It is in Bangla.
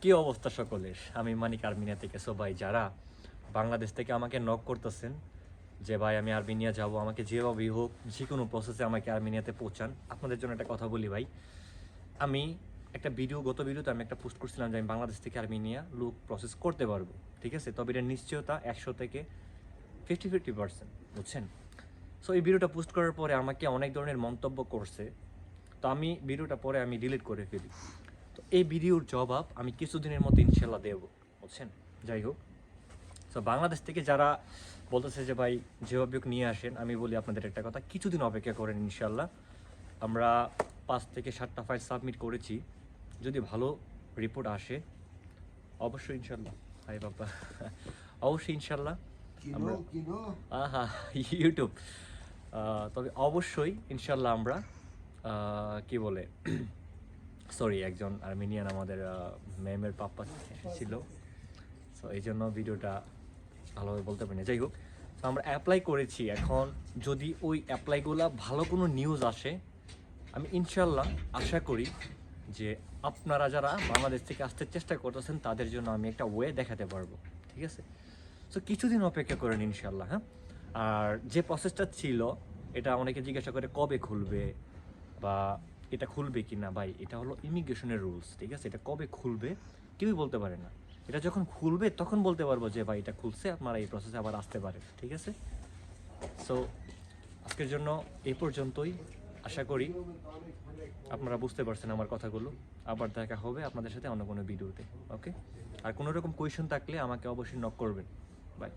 কি অবস্থা সকলের? আমি মানিক আর্মিনিয়া থেকে সো ভাই যারা বাংলাদেশ থেকে আমাকে নক করতেছেন, যে ভাই আমি আর্মেনিয়া যাব, আমাকে যেভাবেই হোক, যে কোনো প্রসেসে আমাকে আর্মেনিয়াতে পৌঁছান। আপনাদের জন্য একটা কথা বলি ভাই। আমি একটা ভিডিও গত ভিডিওতে আমি একটা পোস্ট করছিলাম যে আমি বাংলাদেশ থেকে আর্মেনিয়া লুক প্রসেস করতে পারব, ঠিক আছে? তবে এটা নিশ্চয়তা একশো থেকে ফিফটি ফিফটি পার্সেন্ট বুঝছেন? সো এই ভিডিওটা পোস্ট করার পরে আমাকে অনেক ধরনের মন্তব্য করছে। তো আমি ভিডিওটা পরে আমি ডিলিট করে ফেলি। তো এই ভিডিওর জবাব আমি কিছুদিনের মধ্যে ইনশাল্লাহ দেব বুঝছেন? যাই হোক। তো বাংলাদেশ থেকে যারা বলতেছে যে ভাই হোক নিয়ে আসেন আমি বলি আপনাদের একটা কথা কিছুদিন অপেক্ষা করেন ইনশাল্লাহ আমরা পাঁচ থেকে সাতটা ফাইল সাবমিট করেছি। যদি ভালো রিপোর্ট আসে অবশ্যই ইনশাল্লাহ হাই বাবা। অবশ্যই ইনশাল্লাহ আমরা- আহা ইউটিউব তবে অবশ্যই ইনশাল্লাহ আমরা কি বলে? সরি একজন আর্মেনিয়ান আমাদের ম্যামের পাপ্পা ছিল সো এই জন্য ভিডিওটা ভালোভাবে বলতে পারি না যাই হোক, তো আমরা অ্যাপ্লাই করেছি। এখন যদি ওই অ্যাপ্লাইগুলো ভালো কোনো নিউজ আসে, আমি ইনশাল্লাহ আশা করি যে আপনারা যারা বাংলাদেশ থেকে আসতে চেষ্টা করতেছেন, তাদের জন্য আমি একটা ওয়ে দেখাতে পারব। ঠিক আছে? সো কিছুদিন অপেক্ষা করেন ইনশাল্লাহ হ্যাঁ? আর যে প্রসেসটা ছিল, এটা অনেকে জিজ্ঞাসা করে কবে খুলবে বা এটা খুলবে কি না ভাই? এটা হলো ইমিগ্রেশনের রুলস, ঠিক আছে? এটা কবে খুলবে কেউই বলতে পারে না। এটা যখন খুলবে, তখন বলতে পারব যে, ভাই, এটা খুলছে, আপনারা এই প্রসেসে আবার আসতে পারে ঠিক আছে? সো আজকের জন্য এই পর্যন্তই। আশা করি আপনারা বুঝতে পারছেন আমার কথাগুলো। আবার দেখা হবে আপনাদের সাথে অন্য কোনো ভিডিওতে, ওকে? আর কোনো রকম কোয়েশন থাকলে আমাকে অবশ্যই নক করবেন। বাই